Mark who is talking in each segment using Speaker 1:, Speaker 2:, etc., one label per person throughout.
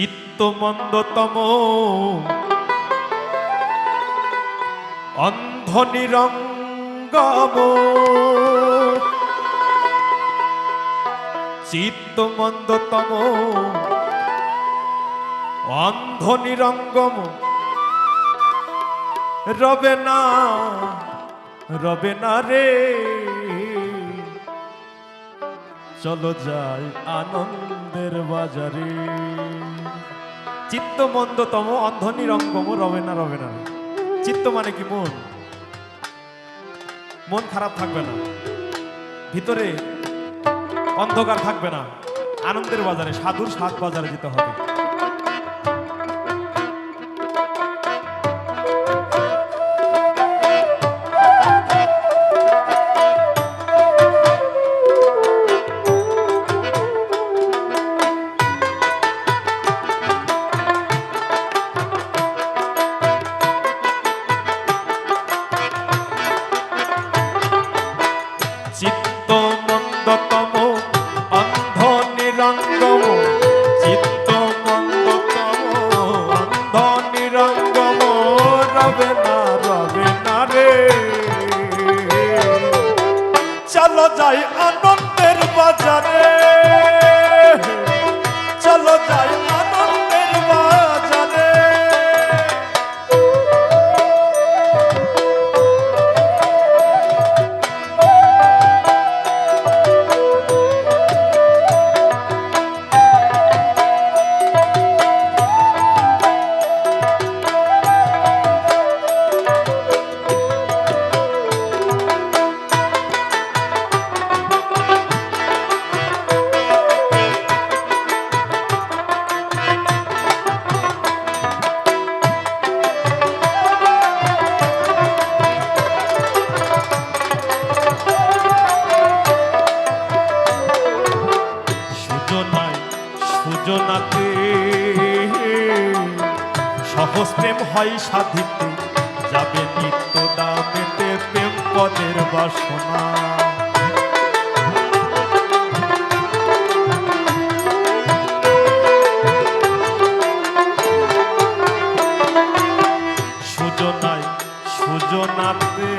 Speaker 1: চিত্তমন্দতম। অন্ধ নিরঙ্গম চিত্তমন্দতম। অন্ধ নিরঙ্গম রবে না রবে না রে। চলো যাই আনন্দের বাজারে। চিত্ত মন্দতম অন্ধ নিরঙ্গম রবে না রবে না। চিত্ত মানে কি? মন। মন খারাপ থাকবে না। ভিতরে অন্ধকার থাকবে না। আনন্দের বাজারে, সাধুর সাত বাজারে যেতে হবে। রবে না রবে না রে। চলো যাই আনন্দের বাজারে। সহজ প্রেম হয় সাধিতে যাবে নিত্য দামেতে প্রেম পদের বাসনা। সুজনায় সুজনাতে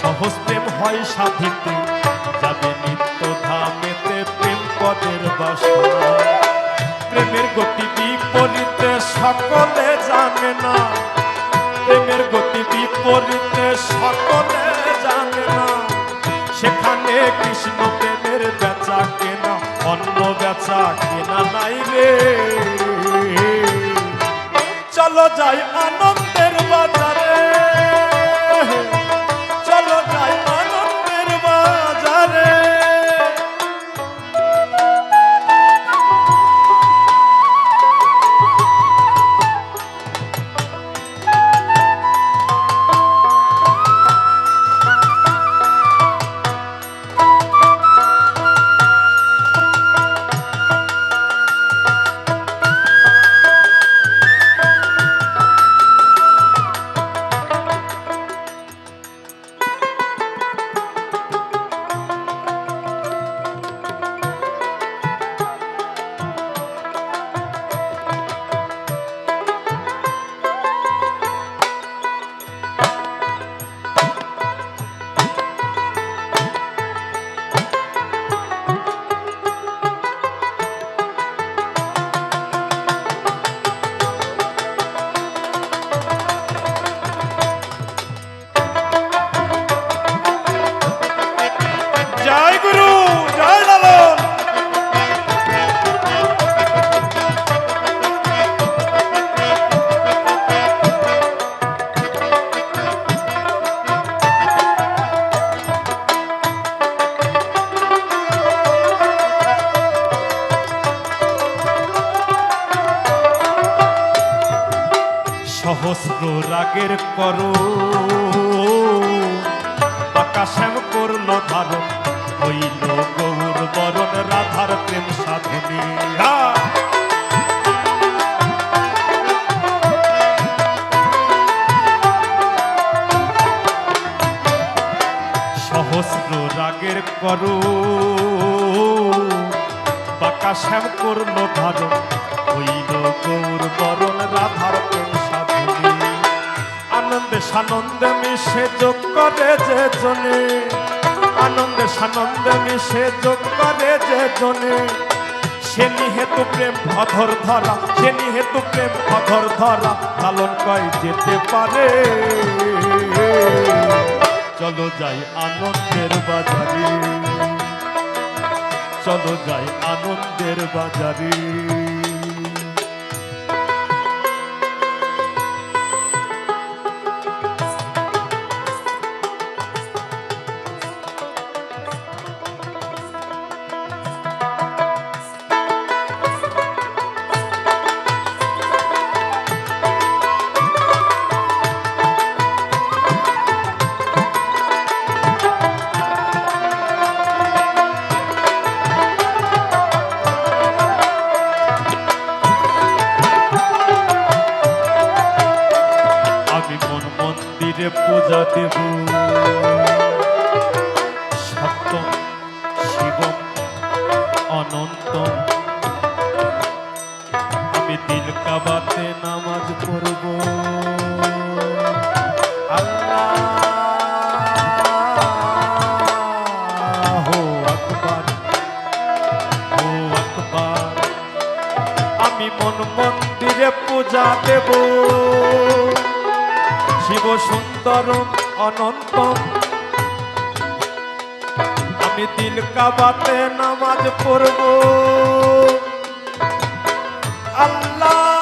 Speaker 1: সহজ প্রেম হয় সাধিতে। যাবে নিত্য ধামেতে প্রেম পদের বাসনা। প্রেমের গতি বিপরীতে সকলে জানে না। প্রেমের গতি বিপরীতে সকলে জানে না। সেখানে কৃষ্ণ প্রেমের বেচা কেনা, অন্য বেচা কেনা নাই রে। চলো যাই আনন্দের করো। আকাশেম করল ধারণ হইল গৌর বরণ রাধার প্রেম সাধনে। মিশে যোগ করে যে জনে। আনন্দে সানন্দে মিশে যোগ করে যে জনে। সে নিহেতু প্রেম অধর ধরা, সে নিহেতু প্রেম অধর ধরা, লালন কয় যেতে পারে। চলো যাই আনন্দের বাজারে। চলো যাই আনন্দের বাজারে। পূজা দেব শিব সুন্দর অনন্ত। আমি দিল কাবাতে নামাজ পড়ব। আল্লাহ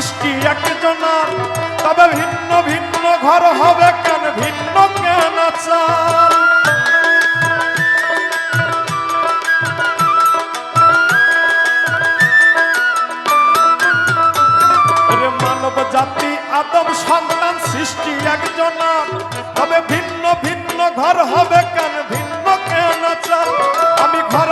Speaker 1: সৃষ্টি একজনার তবে ভিন্ন ভিন্ন ঘর হবে কেন, ভিন্ন কেন মানব জাতি, আদম, সন্তান সৃষ্টি একজনার তবে ভিন্ন ভিন্ন ঘর হবে কেন, ভিন্ন কেন আমি ঘর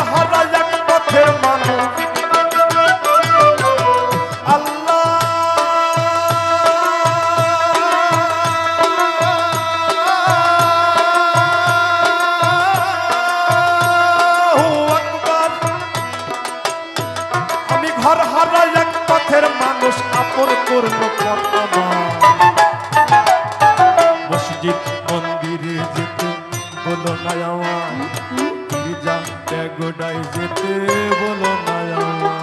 Speaker 1: বলো না আমার। প্যাগোডায় যেতে বলো না আমার।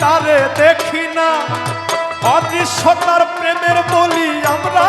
Speaker 1: তারে দেখি না। অদৃশ্য তার প্রেমের বলি আমরা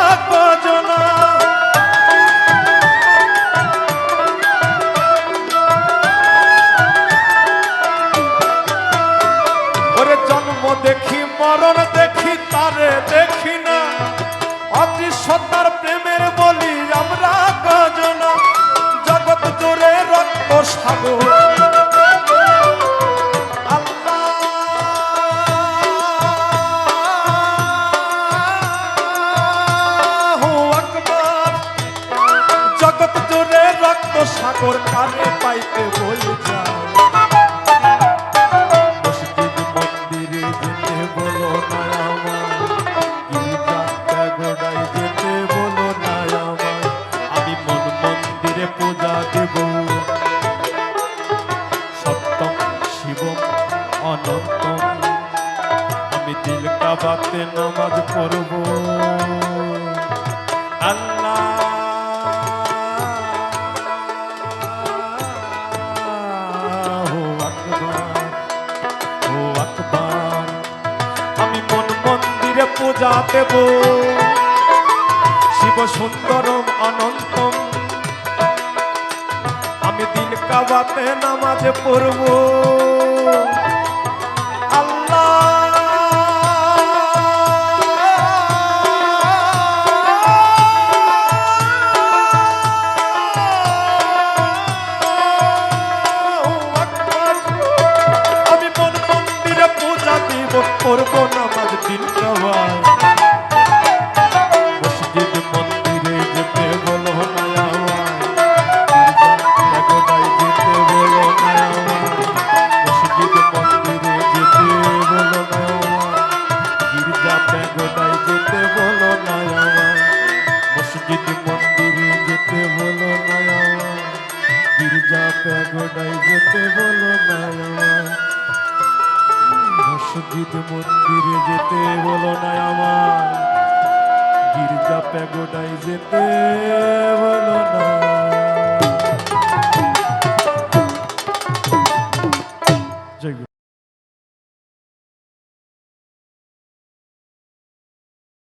Speaker 1: কাবাতে নামাজ পড়ব। আল্লাহ আমি মন মন্দিরে পূজা দেব। শিব সুন্দরম অনন্ত আমি দিন কাবাতে নামাজ পড়ব। যা প্যাগোডায় যেতে বলো না মসজিদ, মন্দিরে যেতে বলো না আমার গির্জা প্যাগোডাই যেতে বলো না